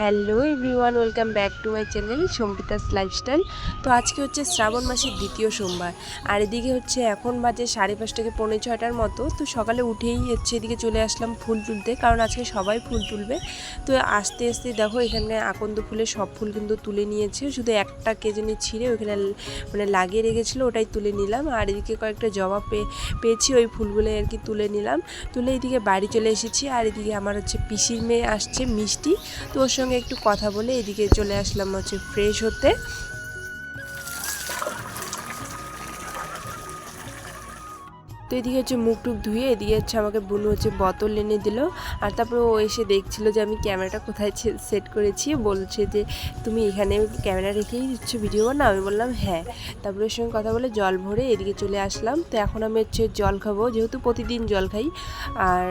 Hello everyone, welcome back to my channel সম্পিতাস lifestyle. তো আজকে হচ্ছে শ্রাবণ মাসের দ্বিতীয় সোমবার, আর এদিকে হচ্ছে এখন বাজে সাড়ে পাঁচ থেকে পৌনে ছয়টার মতো। তো সকালে উঠেই হচ্ছে এদিকে চলে আসলাম ফুল তুলতে, কারণ আজকে সবাই ফুল তুলবে। তো আস্তে আস্তে দেখো এখানে আকন্দ ফুলের সব ফুল কিন্তু তুলে নিয়েছে, শুধু একটা কেজনে ছিঁড়ে ওইখানে মানে লাগিয়ে রেখেছিলো, ওটাই তুলে নিলাম। আর এদিকে কয়েকটা জবা পেয়ে পেয়েছি, ওই ফুলগুলো আর কি তুলে নিলাম। তুলে এদিকে বাড়ি চলে এসেছি, আর এদিকে আমার হচ্ছে পিসির মেয়ে আসছে মিষ্টি। তো ওর একটু কথা বলে এদিকে চলে আসলাম হচ্ছে ফ্রেশ হতে। তো এদিকে হচ্ছে মুখ টুক ধুয়ে এদিকে হচ্ছে আমাকে বুনু হচ্ছে বোতল এনে দিল। আর তারপরে ও এসে দেখছিল যে আমি ক্যামেরাটা কোথায় সেট করেছি। বলছে যে, তুমি এখানে ক্যামেরা রেখেই হচ্ছে ভিডিও না আমি বললাম হ্যাঁ। তারপরে ওর সঙ্গে কথা বলে জল ভরে এদিকে চলে আসলাম। তো এখন আমি হচ্ছে জল খাব, যেহেতু প্রতিদিন জল খাই। আর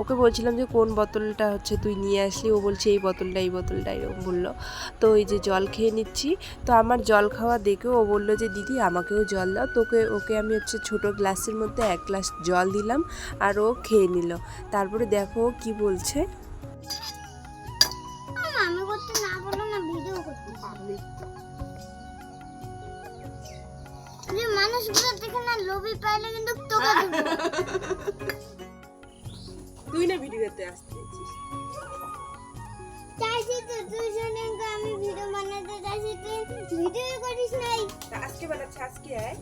ওকে বলছিলাম যে, কোন বোতলটা হচ্ছে তুই নিয়ে আসলি? ও বলছে, এই বোতলটা এই বোতলটা এরকম বলল। তো এই যে জল খেয়ে নিচ্ছি। তো আমার জল খাওয়া দেখে ও বলল যে, দিদি, আমাকেও জল দাও। তোকে ওকে আমি হচ্ছে ছোট গ্লাসের মধ্যে এক গ্লাস জল দিলাম আর ও খেয়ে নিল। তারপরে দেখো কি বলছে। আমি করতে না বলো না ভিডিও করতে যে মানুষগুলো দেখে না লোভী পাইলে কিন্তু তোকে তুই না ভিডিওতে আসতে চাইছি তো তুই শুনে আমি ভিডিও বানাতে চাইছি তুই ভিডিও করিস নাই। আজকে বানাচ্ছে আজকে আয়।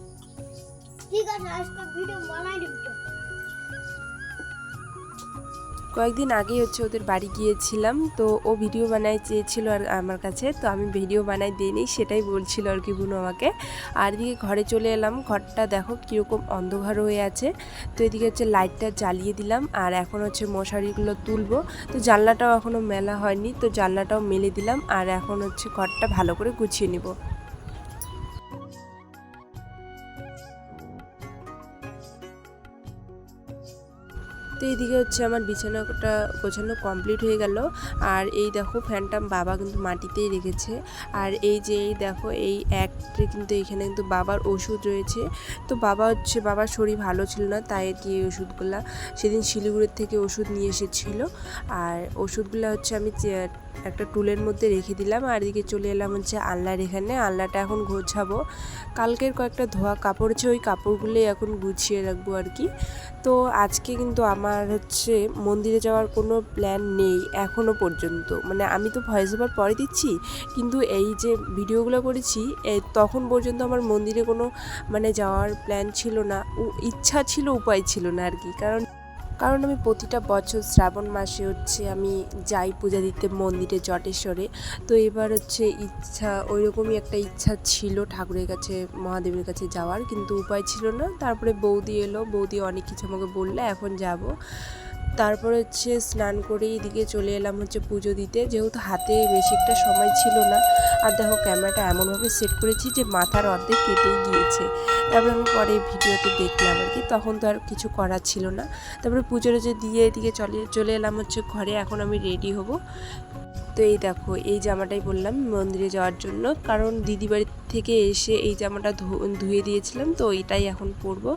কয়েকদিন আগেই হচ্ছে ওদের বাড়ি গিয়েছিলাম, তো ও ভিডিও বানাই চেয়েছিল আর আমার কাছে, তো আমি ভিডিও বানাই দিইনি সেটাই বলছিল আর কি বুনো আমাকে। আর এদিকে ঘরে চলে এলাম, ঘরটা দেখো কীরকম অন্ধকার হয়ে আছে, তো এদিকে হচ্ছে লাইটটা জ্বালিয়ে দিলাম, আর এখন হচ্ছে মশারিগুলো তুলবো। তো জানলাটাও এখনও মেলা হয়নি, তো জানলাটাও মেলে দিলাম, আর এখন হচ্ছে ঘরটা ভালো করে গুছিয়ে নিব। তো এইদিকে হচ্ছে আমার বিছানাটা গোছানো কমপ্লিট হয়ে গেল। আর এই দেখো ফ্যানটা বাবা কিন্তু মাটিতেই রেখেছে। আর এই যে এই দেখো, এই একটা কিন্তু এখানে কিন্তু বাবার ওষুধ রয়েছে। তো বাবা হচ্ছে, বাবার শরীর ভালো ছিল না, তাই আর কি এই ওষুধগুলো সেদিন শিলিগুড়ির থেকে ওষুধ নিয়ে এসেছিল। আর ওষুধগুলো হচ্ছে আমি একটা টুলের মধ্যে রেখে দিলাম। আর এদিকে চলে এলাম হচ্ছে আলনার এখানে। আলনাটা এখন গোছাবো। কালকের কয়েকটা ধোয়া কাপড় আছে, ওই কাপড়গুলোই এখন গুছিয়ে রাখব আর কি। তো আজকে কিন্তু আমার হচ্ছে মন্দিরে যাওয়ার কোনো প্ল্যান নেই এখনও পর্যন্ত। মানে আমি তো ভয়েস ওভার পরে দিচ্ছি, কিন্তু এই যে ভিডিওগুলো করেছি তখন পর্যন্ত আমার মন্দিরে কোনো মানে যাওয়ার প্ল্যান ছিল না। ইচ্ছা ছিল, উপায় ছিল না আর কি। কারণ কারণ আমি প্রতিটা বছর শ্রাবণ মাসে হচ্ছে আমি যাই পূজা দিতে মন্দিরে, জটেশ্বরে। তো এবার হচ্ছে ইচ্ছা ওই রকমই একটা ইচ্ছা ছিল ঠাকুরের কাছে, মহাদেবের কাছে যাওয়ার। কিন্তু উপায় ছিল না। তারপরে বৌদি এলো। বৌদি অনেক কিছু আমাকে বললে, এখন যাব। তারপরে হচ্ছে স্নান করে এদিকে চলে এলাম হচ্ছে পুজো দিতে। যেহেতু হাতে বেশি একটা সময় ছিল না, আর দেখো ক্যামেরাটা এমনভাবে সেট করেছি যে মাথার অর্ধেক কেটেই গিয়েছে। তারপর আমি পরে ভিডিওতে দেখলাম আর কি, তখন তো আর কিছু করার ছিল না। তারপরে পুজোর যে দিয়ে এদিকে চলে চলে এলাম হচ্ছে ঘরে, এখন আমি রেডি হব। তো এই দেখো, এই জামাটাই বললাম মন্দিরে যাওয়ার জন্য। কারণ দিদি থেকে এসে এই জামাটা ধুয়ে দিয়েছিলাম, তো এটাই এখন পরবো।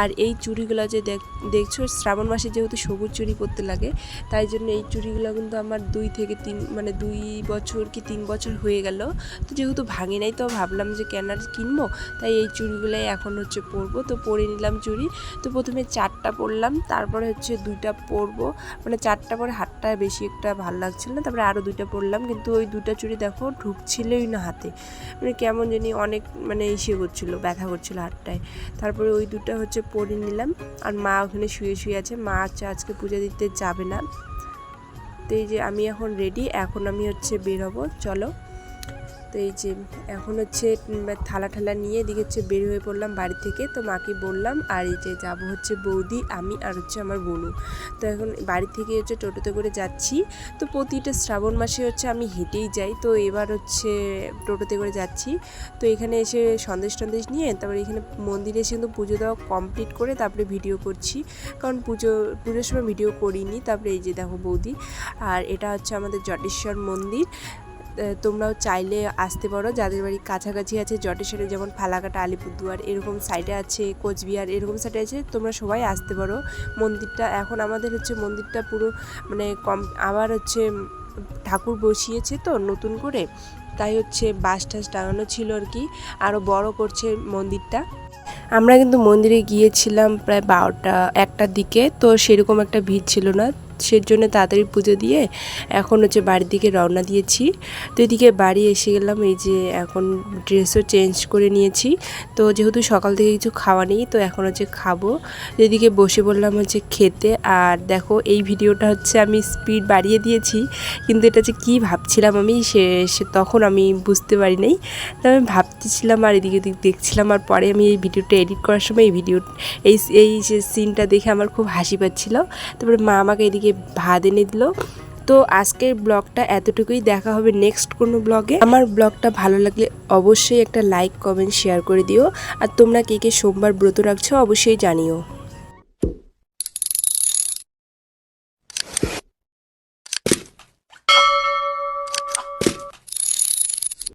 আর এই চুড়িগুলো যে দেখ, দেখছ, শ্রাবণ মাসে যেহেতু সবুজ চুড়ি পরতে লাগে, তাই জন্য এই চুড়িগুলো কিন্তু আমার দুই থেকে তিন মানে দুই বছর কি তিন বছর হয়ে গেল। তো যেহেতু ভাঙে নাই, তো ভাবলাম যে কেন আর কিনবো? তাই এই চুড়িগুলোই এখন হচ্ছে পরবো। তো পরে নিলাম চুড়ি। তো প্রথমে চারটা পরলাম, তারপরে হচ্ছে দুইটা পরবো। মানে চারটা পরে হাতটা বেশি একটা ভালো লাগছিল না, তারপরে আরও দুইটা পরলাম, কিন্তু ওই দুটা চুড়ি দেখো ঢুকছিলই না হাতে। মানে কেমন জানি অনেক মানে ইসে করছিল, ব্যথা করছিল হাতটায়। তারপরে ওই দুটা হচ্ছে পরে নিলাম, আর মা ওখানে শুয়ে শুয়ে আছে। মা হচ্ছে আজকে পুজো দিতে যাবে না। তো এই যে আমি এখন রেডি এখন আমি হচ্ছে বেরোবো, চলো। তো এই যে, এখন হচ্ছে থালা ঠালা নিয়ে এদিকে হচ্ছে বের হয়ে পড়লাম বাড়ি থেকে। তো মাকে বললাম, আর এই যে যাব হচ্ছে বৌদি, আমি আর হচ্ছে আমার বোনু তো এখন বাড়ি থেকে হচ্ছে টোটোতে করে যাচ্ছি। তো প্রতিটা শ্রাবণ মাসে হচ্ছে আমি হেঁটেই যাই। তো এবার হচ্ছে টোটোতে করে যাচ্ছি। তো এখানে এসে সন্দেশ টন্দেশ নিয়ে তারপরে এখানে মন্দিরে এসে কিন্তু পুজো দেওয়া কমপ্লিট করে তারপরে ভিডিও করছি। কারণ পুজো, পুজোর সময় ভিডিও করিনি। তারপরে এই যে দেখো বৌদি, আর এটা হচ্ছে আমাদের জটেশ্বর মন্দির। তোমরাও চাইলে আসতে পারো। যাদের বাড়ি কাছাকাছি আছে, জটেশ্বরে যেমন ফালাকাটা, আলিপুরদুয়ার, এরকম সাইডে আছে, কোচবিহার, এরকম সাইডে আছে, তোমরা সবাই আসতে পারো। মন্দিরটা এখন আমাদের হচ্ছে মন্দিরটা পুরো মানে কম, আবার হচ্ছে ঠাকুর বসিয়েছে তো নতুন করে। তাই হচ্ছে বাস টাস টাঙানো ছিল আর কি আরও বড় করছে মন্দিরটা। আমরা কিন্তু মন্দিরে গিয়েছিলাম প্রায় বারোটা, একটার দিকে, তো সেরকম একটা ভিড় ছিল না। সেজন্য তাড়াতাড়ি পুজো দিয়ে এখন হচ্ছে বাড়ির দিকে রওনা দিয়েছি। তো এদিকে বাড়ি এসে গেলাম, এই যে এখন ড্রেসও চেঞ্জ করে নিয়েছি। তো যেহেতু সকাল থেকে কিছু খাওয়া নেই, তো এখন হচ্ছে খাব। এদিকে বসে বললাম হচ্ছে খেতে, আর দেখো এই ভিডিওটা হচ্ছে আমি স্পিড বাড়িয়ে দিয়েছি, কিন্তু এটা যে কী ভাবছিলাম আমি সে তখন আমি বুঝতে পারি নাই। তো আমি ভাবতেছিলাম আর এদিকে ওদিক দেখছিলাম, আর পরে আমি এই ভিডিওটা এডিট করার সময় এই ভিডিও, এই এই যে সিনটা দেখে আমার খুব হাসি পাচ্ছিল। তারপরে মা আমাকে এদিকে ভাত এনে দিল। তো আজকের ব্লগটা এতটুকুই। দেখা হবে নেক্সট কোনো ব্লগে। আমার ব্লগটা ভালো লাগলে অবশ্যই একটা লাইক কমেন্ট শেয়ার করে দিও। আর তোমরা কে কে সোমবার ব্রত রাখছো অবশ্যই জানিও।